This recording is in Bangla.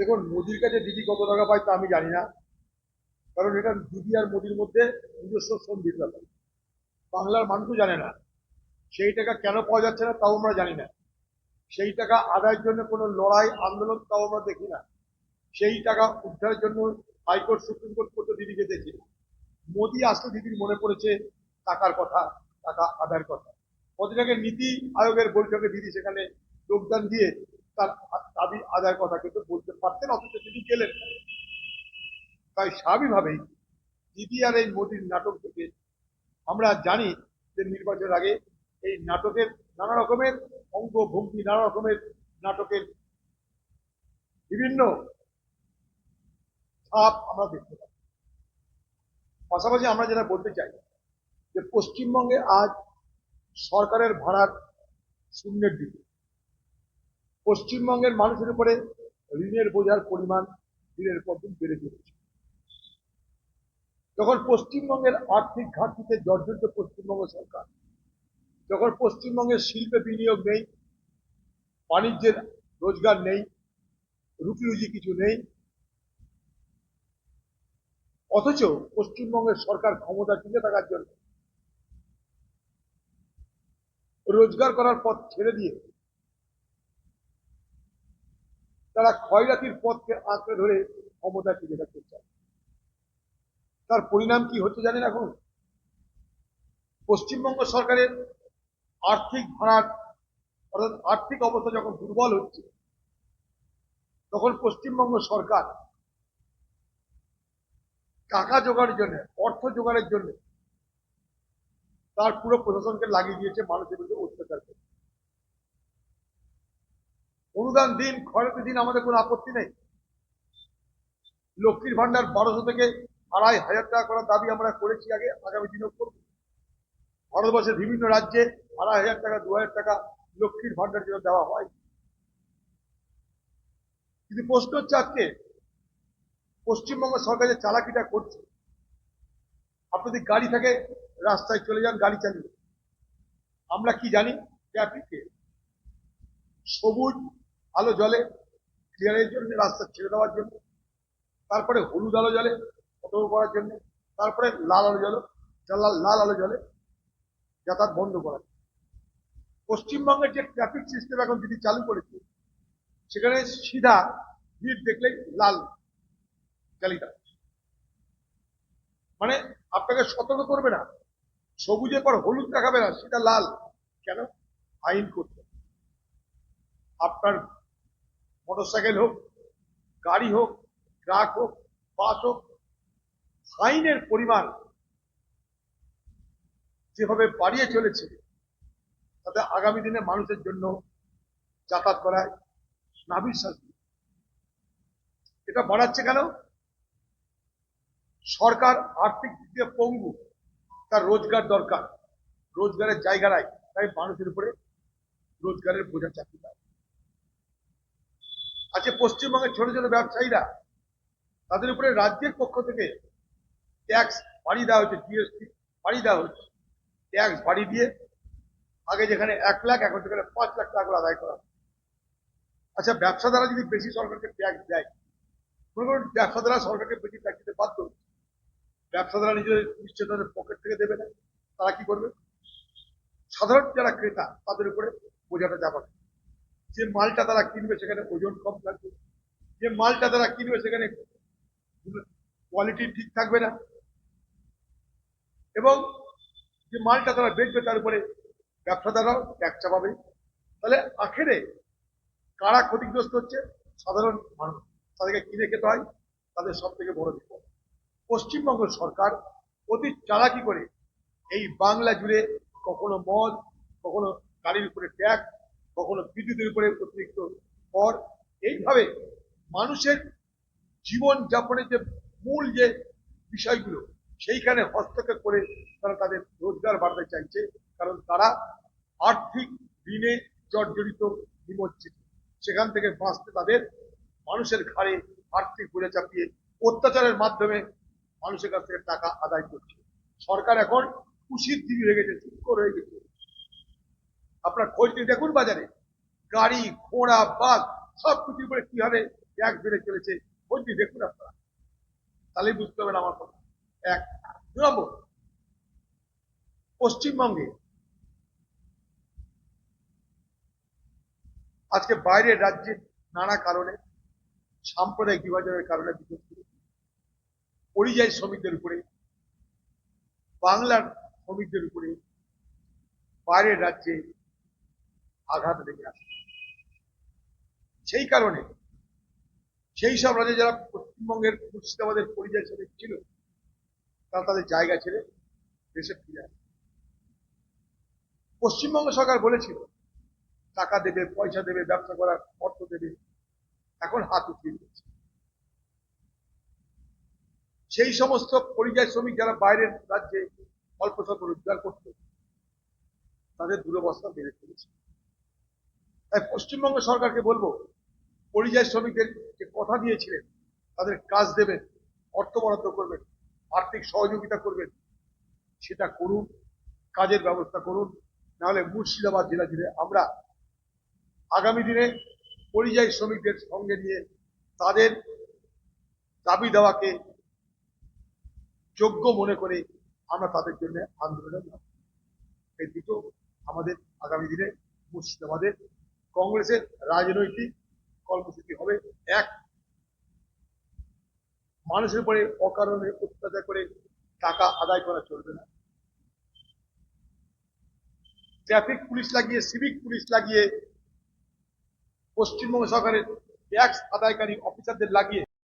দেখুন, মোদির কাছে দিদি কত টাকা পায় তা আমি জানি না। কারণ এটা দিদি আর মোদির মধ্যে নিজস্ব সন্ধির ব্যাপার বাংলার মানুষও জানে না, সেই টাকা কেন পাওয়া যাচ্ছে না তাও আমরা জানি না। সেই টাকা আদায়ের জন্য কোনো লড়াই, আন্দোলন তাও আমরা দেখি না। সেই টাকা উদ্ধারের জন্য হাইকোর্ট, সুপ্রিম কোর্ট পর্যন্ত দিদিকে দেখি মোদি আসলে দিদির মনে পড়েছে, টাকার কথা, টাকা আদায়ের কথা। কদিন নীতি আয়োগের বৈঠকে দিদি সেখানে যোগদান দিয়ে তার দাবি আদায়ের কথা কিন্তু বলতে পারতেন, অথচ তিনি গেলেন তাই স্বাভাবিকভাবেই আর এই মোদির নাটক থেকে আমরা জানি যে নির্বাচনের আগে এই নাটকের নানা রকমের অঙ্গ ভঙ্গি নানা রকমের নাটকের বিভিন্ন ছাপ আমরা দেখতে পাই। পাশাপাশি আমরা যেটা বলতে চাই যে পশ্চিমবঙ্গে আজ সরকারের ভাড়ার শূন্যের দিকে। পশ্চিমবঙ্গের মানুষের উপরে ঋণের বোঝার পরিমাণ দিনের পর দিন বেড়ে চলেছে। যখন পশ্চিমবঙ্গের আর্থিক ঘাটতিতে জর্জরিত পশ্চিমবঙ্গ সরকার, যখন পশ্চিমবঙ্গের শিল্পে বিনিয়োগ নেই, বাণিজ্যের রোজগার নেই, রুটি রুজি কিছু নেই, অথচ পশ্চিমবঙ্গের সরকার ক্ষমতা টিকে থাকার জন্য রোজগার করার পথ ছেড়ে দিয়ে তারা ক্ষয়রাতির পথকে আঁকড়ে ধরে ক্ষমতা টিকে থাকতে চায় তার পরিণাম কি হচ্ছে জানেন এখন? পশ্চিমবঙ্গ সরকারের আর্থিক ভাড়ার, অর্থাৎ আর্থিক অবস্থা যখন দুর্বল হচ্ছে, তখন পশ্চিমবঙ্গ সরকার টাকা জোগাড়ের জন্য, অর্থ জোগাড়ের জন্য তার পুরো প্রশাসনকে লাগিয়ে দিয়েছে মানুষের বিরুদ্ধে অত্যাচার করে অনুদান দিন খরচের দিন, আমাদের কোনো আপত্তি নেই। লক্ষ্মীর ভান্ডার বারোশো থেকে আড়াই হাজার টাকা করার দাবি আমরা করেছি আগে, আগামী দিনেও করব। ভারতবর্ষের বিভিন্ন রাজ্যে আড়াই হাজার টাকা, দু হাজার টাকা লক্ষ্মীর ভান্ডার জন্য দেওয়া হয়। কিন্তু প্রশ্ন হচ্ছে আজকে, পশ্চিমবঙ্গ সরকার যে চালাকিটা করছে আপনাদের গাড়ি থাকে, রাস্তায় চলে যান, গাড়ি চালিয়ে আমরা কি জানি? ট্রাফিকে। সবুজ আলো জলে ক্লিয়ারের জন্য রাস্তা ছেড়ে দেওয়ার জন্য, তারপরে হলুদ আলো জলে সতর্ক করার জন্য, তারপরে লাল আলো জল লাল আলো জলে যাতায়াত বন্ধ জন্য। পশ্চিমবঙ্গের যে ট্রাফিক সিস্টেম এখন যদি চালু করেছে, সেখানে সিধা ভিড় দেখলেই লাল চালিত মানে আপনাকে সতর্ক করবে না। সবুজের পর হলুদ দেখাবে না সেটা লাল। কেন? আইন করতে আপনার মোটরসাইকেল হোক, গাড়ি হোক, ট্রাক হোক, বাস হোক, ফাইনের পরিমাণ যেভাবে বাড়িয়ে চলেছে, তাতে আগামী দিনে মানুষের জন্য যাতায়াত করায় শাস্তি। এটা বাড়াচ্ছে কেন? সরকার আর্থিক দিক দিয়ে পঙ্গু, তার রোজগার দরকার। রোজগারের জায়গা নাই, তাই মানুষের উপরে রোজগারের বোঝা চাকরি দেয়। আজকে পশ্চিমবঙ্গের ছোট ছোট ব্যবসায়ীরা। তাদের উপরে রাজ্যের পক্ষ থেকে ট্যাক্স বাড়িয়ে দেওয়া হচ্ছে জিএসটি বাড়িয়ে দেওয়া হচ্ছে ট্যাক্স বাড়িয়ে দিয়ে আগে যেখানে এক লাখ, এখন সেখানে পাঁচ লাখ টাকা করে আদায় করা। আচ্ছা ব্যবসাদারা যদি বেশি সরকারকে ট্যাক্স দেয়, মনে করুন ব্যবসাদারা সরকারকে বেশি ট্যাক্স দিতে বাধ্য ব্যবসাদারা নিজেদের নিশ্চয় পকেট থেকে দেবে না। তারা কি করবে? সাধারণ যারা ক্রেতা, তাদের উপরে বোঝাটা চাপাবে যে মালটা তারা কিনবে সেখানে ওজন কম থাকবে। যে মালটা তারা কিনবে সেখানে কোয়ালিটি ঠিক থাকবে না। এবং যে মালটা তারা বেচবে তার উপরে ব্যবসাদাররাও ট্যাক্স চাপাবে। তাহলে আখেরে কারা ক্ষতিগ্রস্ত হচ্ছে? সাধারণ মানুষ। তাদেরকে কিনে খেতে হয়, তাদের সব থেকে বড় বিপদ। পশ্চিমবঙ্গ সরকার অতি চালাকি করে এই বাংলা জুড়ে কখনো মদ, কখনো গাড়ির উপরে ট্যাক্স কখনো বিদ্যুতের উপরে অতিরিক্ত কর এইভাবে মানুষের জীবন যাপনের যে মূল যে বিষয়গুলো, সেইখানে হস্তক্ষেপ করে তারা তাদের রোজগার বাড়াতে চাইছে, কারণ তারা আর্থিক ঋণে জর্জরিত নিমজ্জিত সেখান থেকে বাঁচতে তাদের মানুষের ঘাড়ে আর্থিক বোঝা চাপিয়ে অত্যাচারের মাধ্যমে মানুষের কাছ থেকে টাকা আদায় করছে। সরকার এখন খুশির দিবি হয়ে গেছে চুপ হয়ে গেছে। আপনার খোঁজ নিয়ে দেখুন বাজারে। গাড়ি, ঘোড়া বাস সব কিছুর উপরে কি হবে ট্যাক্স বেড়ে চলেছে বলছি দেখুন আপনারা। তাহলেই বুঝতে পারবেন আমার কথা। এক, দু নম্বর। পশ্চিমবঙ্গে আজকে বাইরের রাজ্যে নানা কারণে, সাম্প্রদায়িক বিভাজনের কারণে বিশেষ করে পরিযায়ী শ্রমিকদের উপরে, বাংলার শ্রমিকদের উপরে, বাইরের রাজ্যে আঘাত লেগে আসে। সেই কারণে সেই সব রাজ্যে যারা পশ্চিমবঙ্গের মুর্শিদাবাদের পরিযায়ী শ্রমিক ছিল, তারা তাদের জায়গা ছেড়ে দেশে ফিরে আসে। পশ্চিমবঙ্গ সরকার বলেছিল, টাকা দেবে, পয়সা দেবে, ব্যবসা করার অর্থ দেবে, এখন হাত উঠিয়ে দিয়েছে। সেই সমস্ত পরিযায়ী শ্রমিক যারা বাইরের রাজ্যে অল্প স্বল্প রোজগার করত, তাদের দুরবস্থা বেড়ে চলেছে। তাই পশ্চিমবঙ্গ সরকারকে বলব, পরিযায়ী শ্রমিকদের যে কথা দিয়েছিলেন, তাদের কাজ দেবেন, অর্থ বরাদ্দ করবেন, আর্থিক সহযোগিতা করবেন, সেটা করুন, কাজের ব্যবস্থা করুন, নাহলে মুর্শিদাবাদ জেলা জুড়ে আমরা আগামী দিনে পরিযায়ী শ্রমিকদের সঙ্গে নিয়ে তাদের দাবি দেওয়াকে যোগ্য মনে করে আমরা তাদের জন্য আন্দোলনে। এই দুটো আমাদের আগামী দিনে মুর্শিদাবাদের কংগ্রেসের রাজনৈতিক কর্মসূচি হবে এক। মানুষের উপরে অকারণে অত্যাচার করে টাকা আদায় করা চলবে না। ট্রাফিক পুলিশ লাগিয়ে, সিভিক পুলিশ লাগিয়ে, পশ্চিমবঙ্গ সরকারের ট্যাক্স আদায়কারী অফিসারদের লাগিয়ে